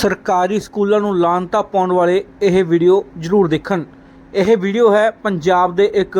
ਸਰਕਾਰੀ ਸਕੂਲਾਂ ਨੂੰ ਲਾਂਤਾ ਪਾਉਣ ਵਾਲੇ ਇਹ ਵੀਡੀਓ ਜ਼ਰੂਰ ਦੇਖਣ। ਇਹ ਵੀਡੀਓ ਹੈ ਪੰਜਾਬ ਦੇ ਇੱਕ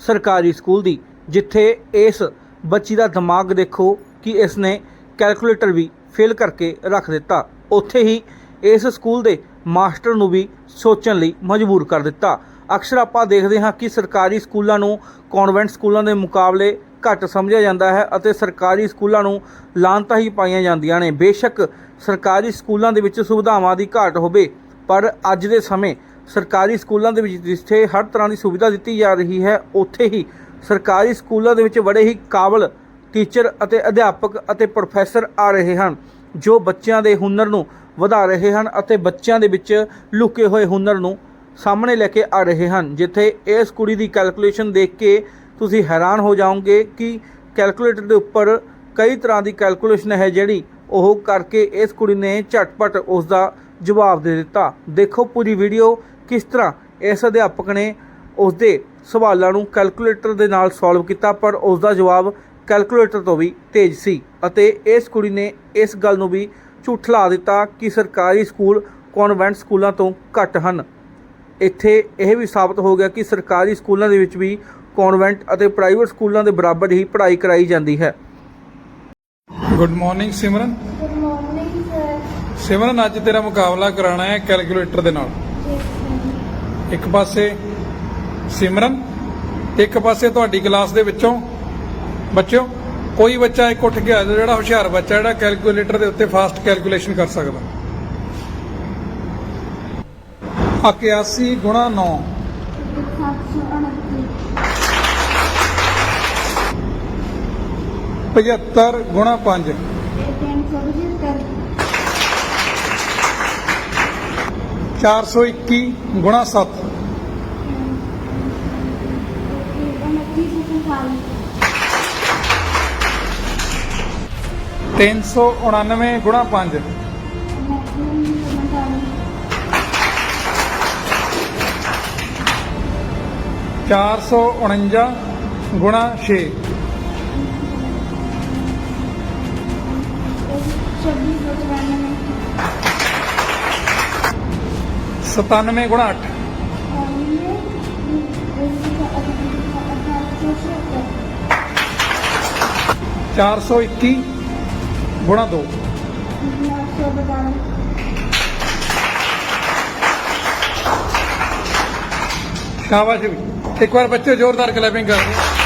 ਸਰਕਾਰੀ ਸਕੂਲ ਦੀ, ਜਿੱਥੇ ਇਸ ਬੱਚੀ ਦਾ ਦਿਮਾਗ ਦੇਖੋ ਕਿ ਇਸ ਨੇ ਕੈਲਕੂਲੇਟਰ ਵੀ ਫੇਲ ਕਰਕੇ ਰੱਖ ਦਿੱਤਾ। ਉੱਥੇ ਹੀ ਇਸ ਸਕੂਲ ਦੇ ਮਾਸਟਰ ਨੂੰ ਵੀ ਸੋਚਣ ਲਈ ਮਜਬੂਰ ਕਰ ਦਿੱਤਾ। ਅਕਸਰ ਆਪਾਂ ਦੇਖਦੇ ਹਾਂ ਕਿ ਸਰਕਾਰੀ ਸਕੂਲਾਂ ਨੂੰ, ਕਨਵੈਂਟ ਸਕੂਲਾਂ ਦੇ ਮੁਕਾਬਲੇ ਘੱਟ ਸਮਝਿਆ ਜਾਂਦਾ ਹੈ ਅਤੇ ਸਰਕਾਰੀ ਸਕੂਲਾਂ ਨੂੰ ਲਾਂਤਾਂ ਹੀ ਪਾਈਆਂ ਜਾਂਦੀਆਂ ਨੇ। ਬੇਸ਼ੱਕ ਸਰਕਾਰੀ ਸਕੂਲਾਂ ਦੇ ਵਿੱਚ ਸੁਵਿਧਾਵਾਂ ਦੀ ਘਾਟ ਹੋਵੇ, ਪਰ ਅੱਜ ਦੇ ਸਮੇਂ ਸਰਕਾਰੀ ਸਕੂਲਾਂ ਦੇ ਵਿੱਚ ਜਿੱਥੇ ਹਰ ਤਰ੍ਹਾਂ ਦੀ ਸੁਵਿਧਾ ਦਿੱਤੀ ਜਾ ਰਹੀ ਹੈ, ਉੱਥੇ ਹੀ ਸਰਕਾਰੀ ਸਕੂਲਾਂ ਦੇ ਵਿੱਚ ਬੜੇ ਹੀ ਕਾਬਲ ਟੀਚਰ ਅਤੇ ਅਧਿਆਪਕ ਅਤੇ ਪ੍ਰੋਫੈਸਰ ਆ ਰਹੇ ਹਨ, ਜੋ ਬੱਚਿਆਂ ਦੇ ਹੁਨਰ ਨੂੰ ਵਧਾ ਰਹੇ ਹਨ ਅਤੇ ਬੱਚਿਆਂ ਦੇ ਵਿੱਚ ਲੁਕੇ ਹੋਏ ਹੁਨਰ ਨੂੰ ਸਾਹਮਣੇ ਲੈ ਕੇ ਆ ਰਹੇ ਹਨ। ਜਿੱਥੇ ਇਸ ਕੁੜੀ ਦੀ ਕੈਲਕੂਲੇਸ਼ਨ ਦੇਖ ਕੇ ਤੁਸੀਂ ਹੈਰਾਨ ਹੋ ਜਾਓਗੇ ਕਿ ਕੈਲਕੂਲੇਟਰ ਦੇ ਉੱਪਰ ਕਈ ਤਰ੍ਹਾਂ ਦੀ ਕੈਲਕੂਲੇਸ਼ਨ ਹੈ ਜਿਹੜੀ ਉਹ ਕਰਕੇ ਇਸ ਕੁੜੀ ਨੇ ਝਟਪਟ ਉਸ ਦਾ ਜਵਾਬ ਦੇ ਦਿੱਤਾ। ਦੇਖੋ ਪੂਰੀ ਵੀਡੀਓ ਕਿਸ ਤਰ੍ਹਾਂ ਇਸ ਅਧਿਆਪਕ ਨੇ ਉਸ ਦੇ ਸਵਾਲਾਂ ਨੂੰ ਕੈਲਕੂਲੇਟਰ ਦੇ ਨਾਲ ਸੋਲਵ ਕੀਤਾ, ਪਰ ਉਸ ਦਾ ਜਵਾਬ ਕੈਲਕੂਲੇਟਰ ਤੋਂ ਵੀ ਤੇਜ਼ ਸੀ ਅਤੇ ਇਸ ਕੁੜੀ ਨੇ ਇਸ ਗੱਲ ਨੂੰ ਵੀ ਝੂਠਲਾ ਦਿੱਤਾ ਕਿ ਸਰਕਾਰੀ ਸਕੂਲ ਕਨਵੈਂਟ ਸਕੂਲਾਂ ਤੋਂ ਘੱਟ ਹਨ। ਇੱਥੇ ਇਹ ਵੀ ਸਾਬਤ ਹੋ ਗਿਆ ਕਿ ਸਰਕਾਰੀ ਸਕੂਲਾਂ ਦੇ ਵਿੱਚ ਵੀ ਕਨਵੈਂਟ ਅਤੇ ਪ੍ਰਾਈਵੇਟ ਸਕੂਲਾਂ ਦੇ ਬਰਾਬਰ ਹੀ ਪੜ੍ਹਾਈ ਕਰਾਈ ਜਾਂਦੀ ਹੈ। Good morning Simran. Good morning sir Simran ਅੱਜ ਤੇਰਾ ਮੁਕਾਬਲਾ ਕਰਾਣਾ ਹੈ ਕੈਲਕੂਲੇਟਰ ਦੇ ਨਾਲ। ਇੱਕ ਪਾਸੇ ਸਿਮਰਨ ਇੱਕ ਪਾਸੇ ਤੁਹਾਡੀ ਕਲਾਸ ਦੇ ਵਿੱਚੋਂ ਬੱਚਿਓ ਕੋਈ ਬੱਚਾ ਇੱਕ ਉੱਠ ਕੇ ਗਿਆ ਜਿਹੜਾ ਹੁਸ਼ਿਆਰ ਬੱਚਾ ਜਿਹੜਾ ਕੈਲਕੂਲੇਟਰ ਦੇ ਉੱਤੇ ਫਾਸਟ ਕੈਲਕੂਲੇਸ਼ਨ ਕਰ ਸਕਦਾ। 81 9 75 ਗੁਣਾ 5 ਤਿੰਨ ਸੌ ਪਝੱਤਰ 421 ਗੁਣਾ 7 ਉਨੱਤੀ ਸੌ ਸੰਤਾਲੀ 399 ਗੁਣਾ 5 ਉਨੱਤੀ ਸੌ ਸੰਤਾਲੀ 449 ਗੁਣਾ 6 97 ਗੁਣਾ 8 ਅਠਾਰਾਂ ਸੌ ਛਿਅੱਤਰ 421 ਗੁਣਾ 2 ਨੌ ਸ਼ਾਬਾਸ਼ ਇੱਕ ਵਾਰ ਬੱਚੇ ਜ਼ੋਰਦਾਰ ਕਲੈਪਿੰਗ ਕਰਦੇ